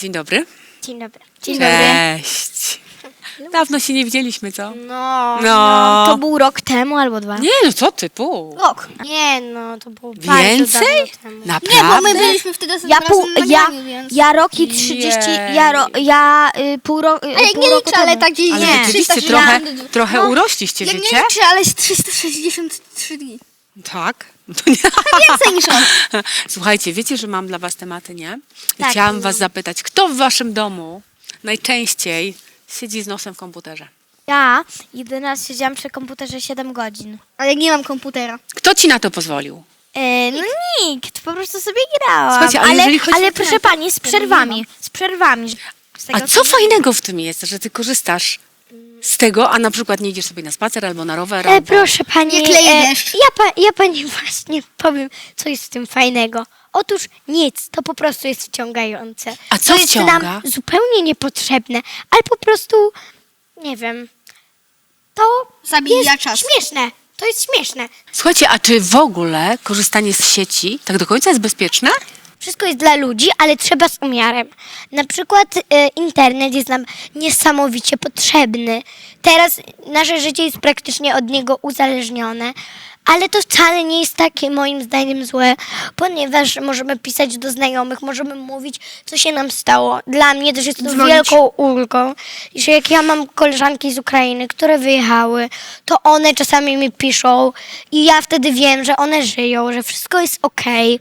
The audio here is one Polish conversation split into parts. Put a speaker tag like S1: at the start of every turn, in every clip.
S1: Dzień dobry.
S2: Dzień dobry.
S1: Cześć. Dawno się nie widzieliśmy, co?
S2: No,
S1: No.
S2: no, to był rok temu albo dwa.
S1: Nie, no co ty, pół.
S2: Rok. Nie, no, to było bardzo
S1: Więcej?
S2: dawno temu.
S1: Naprawdę?
S3: Nie, bo my byliśmy wtedy
S2: Ja pół,
S3: na
S2: ja,
S3: więc...
S2: ja rok i 30, ja, ro, ja y, pół, ro, y,
S3: Ale
S2: pół
S3: nie
S2: roku
S3: liczę, ale
S2: temu.
S3: tak gdzieś
S1: Ale
S3: nie.
S1: rzeczywiście
S3: 360
S1: trochę, trochę
S3: no,
S1: urośliście,
S3: Jak nie
S1: wiecie?
S3: liczę, ale jest 363 dni.
S1: Tak. Nie.
S3: Więcej niż on.
S1: Słuchajcie, wiecie, że mam dla was tematy, nie? I
S2: Tak.
S1: chciałam was zapytać, kto w waszym domu najczęściej siedzi z nosem w komputerze?
S2: Ja jedyny raz siedziałam przy komputerze 7 godzin.
S3: Ale nie mam komputera.
S1: Kto ci na to pozwolił?
S2: E, no nikt, po prostu sobie grałam.
S1: Słuchajcie, ale
S2: ale,
S1: jeżeli chodzi-
S2: proszę pani, z przerwami, z przerwami. Z tego,
S1: A co fajnego w tym jest, że ty korzystasz z tego, a na przykład nie idziesz sobie na spacer albo na rower?
S2: E,
S1: albo...
S2: proszę pani,
S3: Nie
S2: e,
S3: deszcz.
S2: ja, pa, ja pani właśnie powiem, co jest w tym fajnego. Otóż nic, to po prostu jest wciągające.
S1: A co
S2: to jest
S1: wciąga?
S2: nam zupełnie niepotrzebne, ale po prostu, nie wiem, to
S3: Zabija
S2: jest
S3: czas.
S2: śmieszne. To jest śmieszne.
S1: Słuchajcie, a czy w ogóle korzystanie z sieci tak do końca jest bezpieczne?
S2: Wszystko jest dla ludzi, ale trzeba z umiarem. Na przykład e, internet jest nam niesamowicie potrzebny. Teraz nasze życie jest praktycznie od niego uzależnione, ale to wcale nie jest takie moim zdaniem złe, ponieważ możemy pisać do znajomych, możemy mówić, co się nam stało. Dla mnie też jest to
S3: Dzwonić.
S2: wielką ulgą, że jak ja mam koleżanki z Ukrainy, które wyjechały, to one czasami mi piszą i ja wtedy wiem, że one żyją, że wszystko jest okej.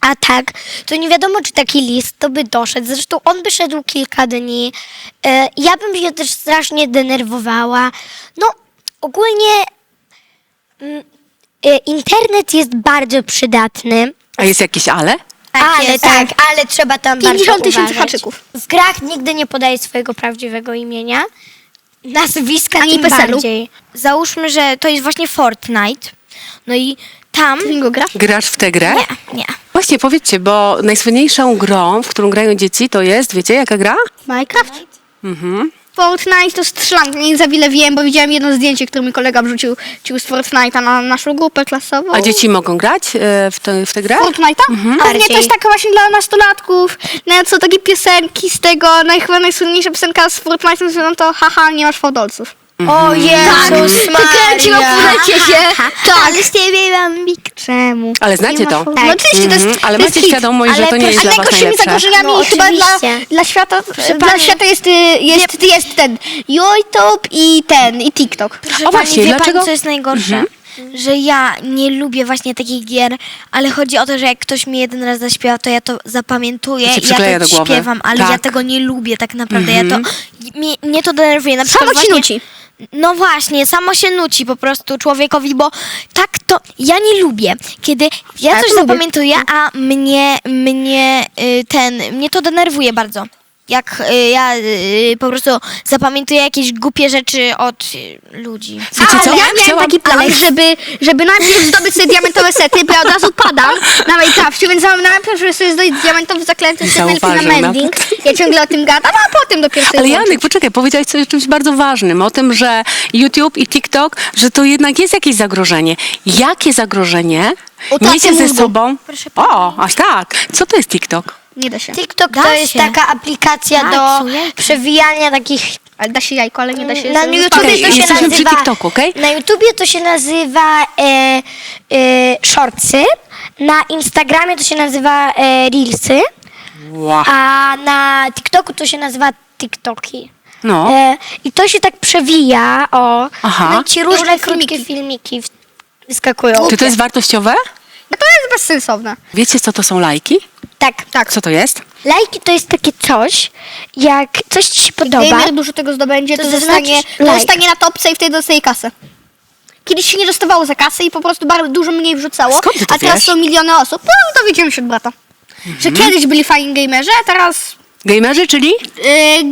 S2: A tak, to nie wiadomo, czy taki list to by doszedł. Zresztą on by szedł kilka dni. E, ja bym się też strasznie denerwowała. No, ogólnie mm, e, internet jest bardzo przydatny.
S1: A jest jakieś ale?
S2: ale
S3: jest.
S2: tak, ale trzeba tam
S3: 50
S2: bardzo
S3: tysięcy
S2: uważać.
S3: haczyków.
S2: W grach nigdy nie podaje swojego prawdziwego imienia. Nazwiska
S3: Ani
S2: tym
S3: PESEL-u.
S2: bardziej. Załóżmy, że to jest właśnie Fortnite. No i tam...
S3: Ty go grasz?
S1: Grasz w tę grę?
S2: Nie, nie.
S1: Właśnie, powiedzcie, bo najsłynniejszą grą, w którą grają dzieci, to jest, wiecie, jaka gra?
S3: Minecraft?
S1: Mhm.
S3: Fortnite to strzelanka. Nie za wiele wiem, bo widziałem jedno zdjęcie, które mi kolega wrzucił cił z Fortnite'a na naszą grupę klasową.
S1: A dzieci mogą grać e, w, tę w tę grę?
S3: Fortnite'a?
S1: Mhm.
S3: A nie, to
S2: Bardziej.
S3: jest taka właśnie dla nastolatków. Nawet są takie piosenki z tego, naj, chyba najsłynniejsza piosenka z Fortnite'em, no to haha, nie masz fałdolców.
S2: O Jezus
S3: Tak, kręciło w się.
S2: Tak. Ale z ciebie mam bik. Czemu?
S1: Ale znacie to?
S3: No oczywiście, to
S1: Mhm.
S3: jest
S1: Ale
S3: to jest
S1: macie
S3: hit.
S1: świadomość, że
S2: Ale
S1: to nie jest dla was
S3: najgorszymi
S1: najlepsze.
S3: zagrożeniami
S2: No,
S3: chyba dla,
S2: oczywiście.
S3: dla świata, dla
S2: pani-
S3: świata jest, y, jest, jest ten YouTube i ten, i TikTok.
S2: Proszę
S1: O właśnie,
S2: pani, wie
S1: dlaczego?
S2: pani, co jest najgorsze? Że ja nie lubię właśnie takich gier, ale chodzi o to, że jak ktoś mi jeden raz zaśpiewa, to ja to zapamiętuję
S1: się
S2: i
S1: przykleja
S2: ja to
S1: do głowy.
S2: śpiewam, ale
S1: Tak.
S2: ja tego nie lubię tak naprawdę. Ja to, mnie, mnie to denerwuje. Na
S3: Samo
S2: przykład
S3: ci
S2: właśnie,
S3: nuci.
S2: No właśnie, samo się nuci po prostu człowiekowi, bo tak to ja nie lubię, kiedy ja coś zapamiętuję, a mnie, mnie y, ten, mnie to denerwuje bardzo. Jak y, ja y, po prostu zapamiętuję jakieś głupie rzeczy od y, ludzi.
S1: Wiecie co?
S3: ja miałem
S1: Chciałam-
S3: taki plan,
S1: ale-
S3: żeby, żeby najpierw zdobyć sobie diamentowe sety, bo ja od razu padam na Minecrafcie, więc mam najpierw, żeby sobie zdobyć diamentowy zaklęty set na
S1: Zauważył
S3: mending. Ja ciągle o tym gadam, a potem dopiero sobie
S1: Ale. Janek, poczekaj, powiedziałeś coś o czymś bardzo ważnym, o tym, że YouTube i TikTok, że to jednak jest jakieś zagrożenie. Jakie zagrożenie
S3: Utraty
S1: niesie ze
S3: mózgu.
S1: sobą...
S2: Proszę.
S1: O, aż tak. Co to jest TikTok?
S3: Nie da się.
S2: TikTok
S4: Da
S2: to jest
S4: się.
S2: taka aplikacja
S4: Tak,
S2: do
S4: jajka.
S2: przewijania takich
S3: Ale da się jajko, ale nie da się...
S2: Na YouTubie
S1: Okej,
S2: to się
S1: jesteśmy przy
S2: nazywa.
S1: TikToku, okej?
S2: Na YouTubie to się nazywa e, e, shortsy, na Instagramie to się nazywa e, reelsy,
S1: Wow.
S2: a na TikToku to się nazywa TikToki.
S1: No.
S2: E, I to się tak przewija, o.
S1: Aha.
S2: No i ci różne
S3: Różne
S2: krótkie filmiki w- wyskakują.
S1: Czy to jest wartościowe?
S3: No to jest bezsensowne.
S1: Wiecie, co to są lajki?
S2: Tak.
S3: Tak.
S1: Co to jest?
S2: Lajki to jest takie coś, jak coś ci się podoba.
S3: Gamer dużo tego zdobędzie,
S2: To
S3: to,
S2: znaczy
S3: zostanie, to
S2: like.
S3: zostanie na topce i wtedy dostaje kasę. Kiedyś się nie dostawało za kasę i po prostu bardzo dużo mniej wrzucało,
S1: Skąd ty to
S3: a teraz
S1: wiesz?
S3: są miliony osób. No, dowiedziałem się od brata. Że kiedyś byli fajni gamerzy, a teraz
S1: Gamerzy, czyli?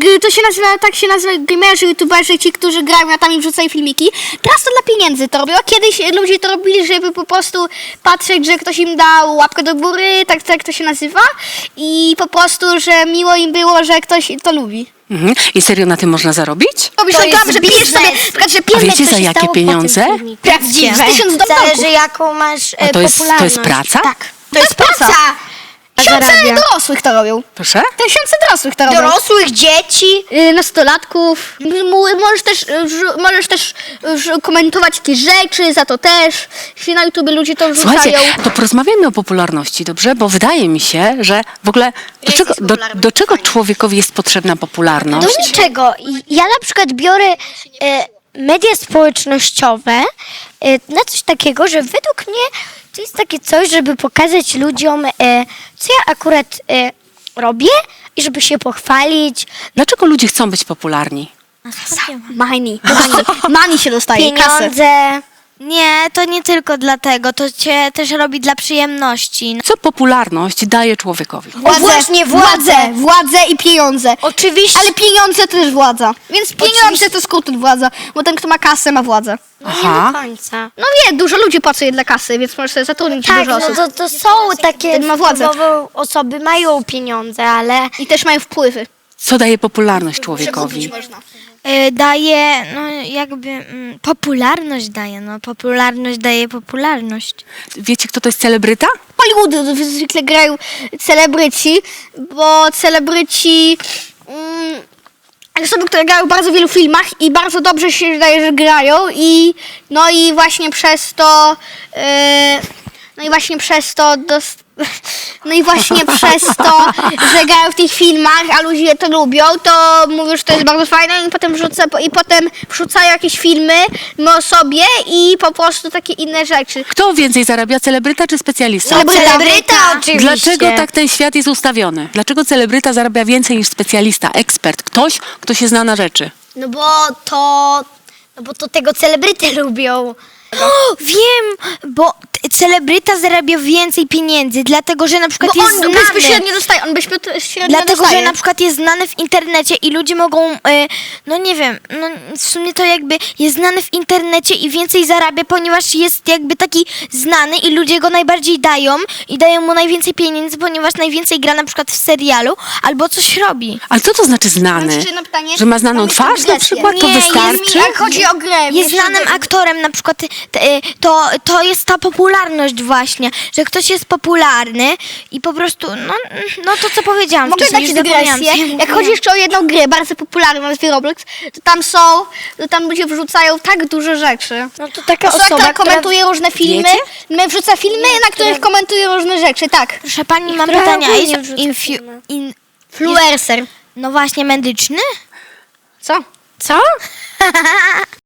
S3: Yy, to się nazywa, tak się nazywa gamerzy, youtuberzy, ci, którzy grają, a tam im wrzucają filmiki. Teraz to dla pieniędzy to robią, kiedyś ludzie to robili, żeby po prostu patrzeć, że ktoś im dał łapkę do góry, tak, tak to się nazywa. I po prostu, że miło im było, że ktoś to lubi.
S1: Mhm. I serio na tym można zarobić?
S3: Robisz
S2: To
S3: reklamę,
S2: jest
S3: że pijesz sobie,
S2: biznes.
S3: na przykład, że
S1: A
S3: pijesz
S1: wiecie za jakie pieniądze?
S3: Prawdziwe. Tysiąc dolarów.
S2: Zależy jaką masz e,
S1: A to jest- to jest
S2: popularność.
S1: praca?
S2: Tak.
S3: To jest praca. Tysiące
S2: zarabia.
S3: dorosłych to robią.
S1: Proszę?
S3: Tysiące dorosłych to robią.
S2: Dorosłych, dzieci.
S3: y, nastolatków. M- Możesz też, y, wrzu- możesz też y, wrzu- komentować jakieś rzeczy, za to też. Jeśli na YouTube ludzie to wrzucają.
S1: Słuchajcie, to porozmawiajmy o popularności, dobrze? Bo wydaje mi się, że w ogóle do czego, do, do czego człowiekowi jest potrzebna popularność?
S2: Do niczego. Ja na przykład biorę e, media społecznościowe e, na coś takiego, że według mnie to jest takie coś, żeby pokazać ludziom, e, co ja akurat e, robię i żeby się pochwalić.
S1: Dlaczego ludzie chcą być popularni?
S3: Money. Money. Money się dostaje, kasę.
S2: Pieniądze.
S4: Nie, to nie tylko dlatego, to cię też robi dla przyjemności.
S1: Co popularność daje człowiekowi?
S3: Władzę,
S2: właśnie, władzę.
S3: władzę, i pieniądze.
S2: Oczywiście.
S3: Ale pieniądze to też władza. Więc pieniądze to od władza, bo ten, kto ma kasę, ma władzę.
S2: No nie
S1: Aha.
S2: do końca.
S3: No wie, dużo ludzi pracuje dla kasy, więc możesz sobie zatrudnić
S2: Tak,
S3: dużo
S2: no
S3: osób.
S2: to, to są takie
S3: Ten ma władzę.
S2: wpływowe osoby, mają pieniądze, ale
S3: I też mają wpływy.
S1: Co daje popularność człowiekowi?
S3: można.
S4: Y, Daje, no jakby, mm, popularność daje, no popularność daje popularność.
S1: Wiecie, kto to jest celebryta?
S3: Hollywood zwykle grają celebryci, bo celebryci mm, osoby, które grają w bardzo wielu filmach i bardzo dobrze się wydaje, że grają i no i właśnie przez to yy, i właśnie przez to dos, no i właśnie przez to, że grają w tych filmach, a ludzie to lubią, to mówią, że to jest bardzo fajne i potem wrzuca, i potem wrzucają jakieś filmy o sobie i po prostu takie inne rzeczy.
S1: Kto więcej zarabia, celebryta czy specjalista?
S3: Celebryta.
S2: celebryta oczywiście.
S1: Dlaczego tak ten świat jest ustawiony? Dlaczego celebryta zarabia więcej niż specjalista, ekspert, ktoś, kto się zna na rzeczy?
S2: No bo to, no bo to tego celebryty lubią.
S4: O, wiem, bo celebryta zarabia więcej pieniędzy, dlatego że na przykład
S3: Bo
S4: jest
S3: on
S4: znany.
S3: bezpośrednio dostaje, on bezpośrednio
S4: Dlatego,
S3: dostaje.
S4: że na przykład jest znany w internecie i ludzie mogą, e, no nie wiem, no w sumie to jakby jest znany w internecie i więcej zarabia, ponieważ jest jakby taki znany i ludzie go najbardziej dają i dają mu najwięcej pieniędzy, ponieważ najwięcej gra na przykład w serialu albo coś robi.
S1: Ale co to znaczy znany?
S3: Mam jeszcze jedno pytanie.
S1: Że ma znaną twarz na przykład? To
S4: Nie, jest
S1: wystarczy?
S3: Jak chodzi o grę.
S4: Jest znanym aktorem, na przykład t- e, to, to jest ta popularność właśnie, że ktoś jest popularny i po prostu, no, no to co powiedziałam
S3: Mogę
S4: wcześniej,
S3: dać
S4: już zapomniałam,
S3: dygresję. Jak chodzi jeszcze o jedną grę bardzo popularną nazwie Roblox, to tam są, to tam ludzie wrzucają tak dużo rzeczy.
S2: No to taka
S3: Osoba,
S2: osoba,
S3: która komentuje różne filmy, my wrzuca filmy, na których komentuje różne rzeczy, tak.
S4: Proszę pani, mam
S2: która
S4: pytanie, a
S2: ogólnie
S4: jest
S2: wrzuca
S4: infu-
S2: filmy.
S4: in, no właśnie medyczny?
S3: Co?
S2: Co?